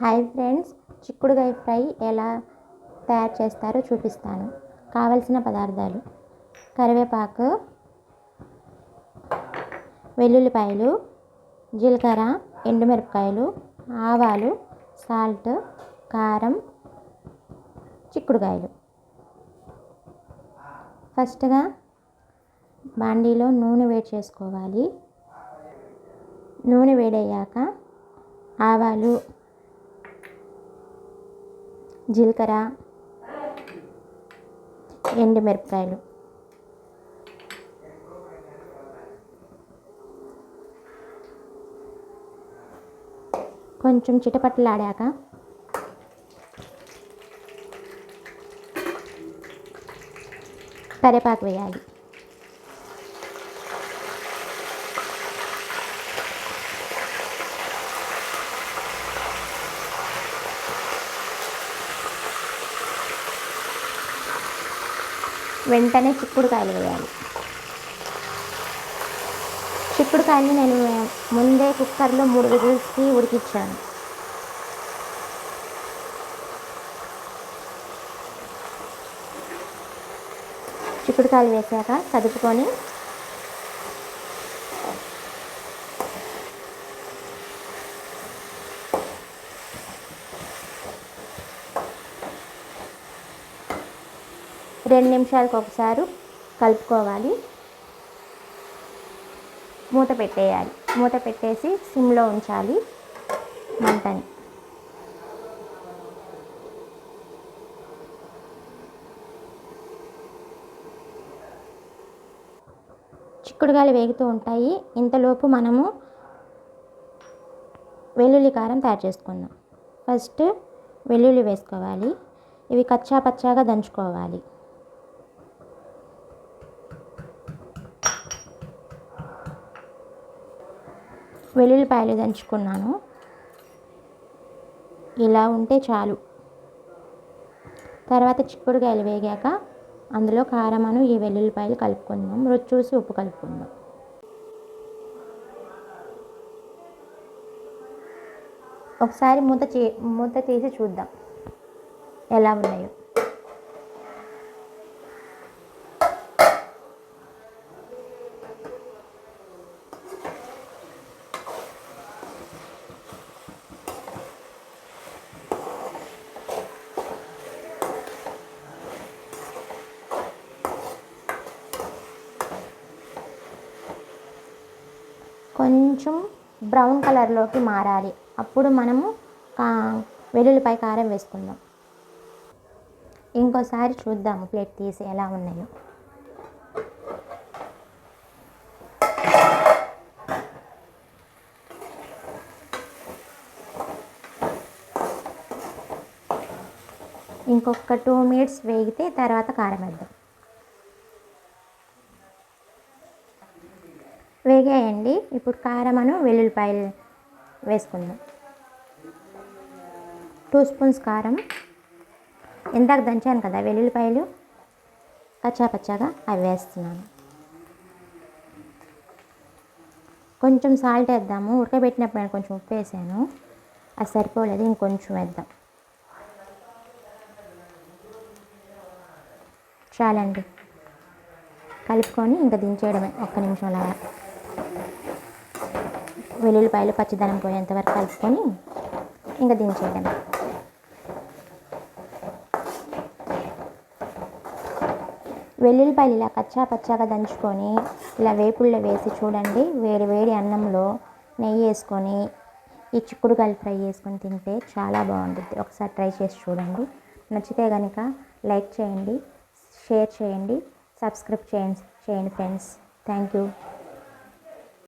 Hi friends చిక్కుడుకాయ fry ఎలా తయారు చేస్తారో చూపిస్తాను. కావలసిన పదార్థాలు కరివేపాకు వెల్లుల్లిపాయలు జీలకర్ర ఎండుమిరపకాయలు ఆవాలు సాల్ట్ కారం చిక్కుడుకాయలు ఫస్ట్గా బాండీలో నూనె వేడి చేసుకోవాలి. నూనె వేడయ్యాక ఆవాలు జీలకర్ర ఎండుమిరపకాయలు కొంచెం చిటపట్లాడాక కరివేపాకు వేయాలి. వెంటనే చిక్కుడుకాయలు వేయాలి. చిక్కుడుకాయలు నేను ముందే కుక్కర్లో మూడు విజిల్స్కి ఉడికించాను చిక్కుడుకాయలు వేసాక కదుపుకొని రెండు నిమిషాలకు ఒకసారి కలుపుకోవాలి. మూత పెట్టేయాలి. మూత పెట్టేసి సిమ్లో ఉంచాలి మంటని. చిక్కుడుగాయలు వేగుతూ ఉంటాయి. ఇంతలోపు మనము వెల్లుల్లి కారం తయారు చేసుకుందాం. ఫస్ట్ వెల్లుల్లి వేసుకోవాలి. ఇవి కచ్చా పచ్చాగా దంచుకోవాలి. వెల్లుల్లిపాయలు దంచుకున్నాను. ఇలా ఉంటే చాలు. తర్వాత చిక్కుడుకాయలు వేగాక అందులో కారమను ఈ వెల్లుల్లిపాయలు కలుపుకుందాం. రుచి చూసి ఉప్పు కలుపుకుందాం. ఒకసారి మూత చే మూత తీసి చూద్దాం ఎలా ఉన్నాయో. కొంచెం బ్రౌన్ కలర్లోకి మారాలి. అప్పుడు మనము కా వెల్లుల్లిపాయ కారం వేసుకుందాం. ఇంకోసారి చూద్దాము ప్లేట్ తీసి ఎలా ఉన్నాయో. ఇంకొక టూ మినిట్స్ వేగితే తర్వాత కారం వేద్దాం. వేగాయండి. ఇప్పుడు కారమను వెల్లుల్లిపాయలు వేసుకుందాం. టూ స్పూన్స్ కారం. ఇందాక దంచాను కదా వెల్లుల్లిపాయలు. కచ్చా పచ్చాగా అవి వేస్తున్నాను. కొంచెం సాల్ట్ వేద్దాము. ఉడకబెట్టినప్పుడు నేను కొంచెం ఉప్పు వేసాను. అది సరిపోలేదు ఇంకొంచెం వేద్దాం. చాలండి. కలుపుకొని ఇంకా దించేయడమే. ఒక్క నిమిషం అలా వెల్లుల్లిపాయలు పచ్చదనం పోయేంత వరకు కలుపుకొని ఇంకా దించేయడమే వెల్లుల్లిపాయలు ఇలా కచ్చా పచ్చాగా దంచుకొని ఇలా వేపుల్లో వేసి చూడండి వేడి వేడి అన్నంలో నెయ్యి వేసుకొని ఈ చిక్కుడుకాయలు ఫ్రై చేసుకొని తింటే చాలా బాగుంటుంది. ఒకసారి ట్రై చేసి చూడండి. నచ్చితే కనుక లైక్ చేయండి షేర్ చేయండి సబ్స్క్రైబ్ చేయండి చేయండి ఫ్రెండ్స్. Thank you.